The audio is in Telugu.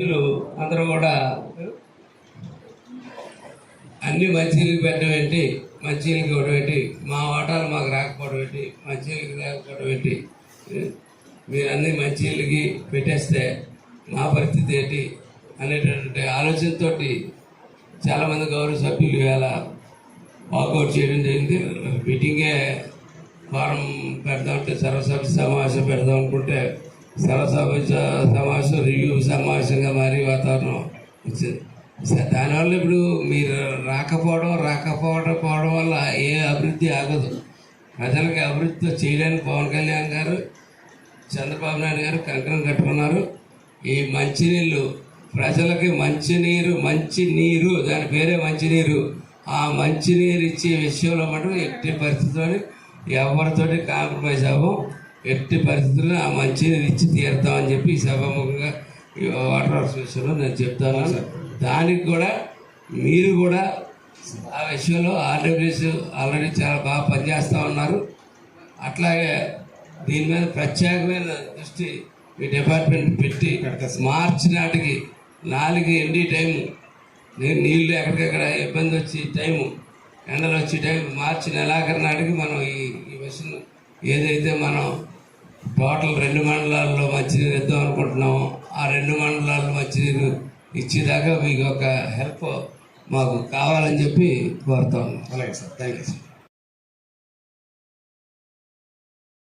అందరూ కూడా అన్ని మంచినీళ్ళకి పెట్టడం ఏంటి? మంచినీళ్ళకి ఇవ్వడం ఏంటి? మా వాటాలు మాకు రాకపోవడం ఏంటి? మంచినీళ్ళకి రాకపోవడం ఏంటి? మీరు అన్ని మంచినీళ్ళకి పెట్టేస్తే మా పరిస్థితి ఏంటి? అనేటటువంటి ఆలోచనతో చాలామంది గౌరవ సభ్యులు ఇవాళ వాకౌట్ చేయడం జరిగింది. మీటింగే ఫారం పెడదామంటే సర్వసభ్య సమావేశం పెడదాం అనుకుంటే సభ సమావేశం రివ్యూ సమావేశంగా మారి వాతావరణం వచ్చింది. దానివల్ల ఇప్పుడు మీరు రాకపోవడం రాకపోవడం పోవడం వల్ల ఏ అభివృద్ధి ఆగదు. ప్రజలకి అభివృద్ధి చేయడానికి పవన్ కళ్యాణ్ గారు చంద్రబాబు నాయుడు గారు కంకణం కట్టుకున్నారు. ఈ మంచినీళ్ళు ప్రజలకి మంచినీరు మంచి నీరు దాని పేరే మంచినీరు. ఆ మంచినీరు ఇచ్చే విషయంలో మటుకు ఎట్టి పరిస్థితుల్లో ఎవరితోటి కాంప్రమైజ్ అవ్వం. ఎట్టి పరిస్థితుల్లో ఆ మంచినీరు ఇచ్చి తీరుతామని చెప్పి ఈ సభాముఖంగా వాటర్ వర్క్స్ విషయంలో నేను చెప్తాను. దానికి కూడా మీరు కూడా ఆ విషయంలో ఆర్డబ్ల్యూఎస్ ఆల్రెడీ చాలా బాగా పనిచేస్తూ ఉన్నారు. అట్లాగే దీని మీద ప్రత్యేకమైన దృష్టి మీ డిపార్ట్మెంట్ పెట్టి మార్చి నాటికి నాలుగు ఎండి టైము నీ- నీళ్ళు ఎక్కడికక్కడ ఇబ్బంది వచ్చి టైము ఎండలు వచ్చే టైం మార్చి నెలాఖరు నాటికి మనం ఏదైతే మనం టోటల్ రెండు మండలాల్లో మంచినీరు ఇద్దాం అనుకుంటున్నామో ఆ రెండు మండలాల్లో మంచినీరు ఇచ్చేదాకా మీకు ఒక హెల్ప్ మాకు కావాలని చెప్పి కోరుతా ఉన్నాం. అలాగే సార్. Thank you sir.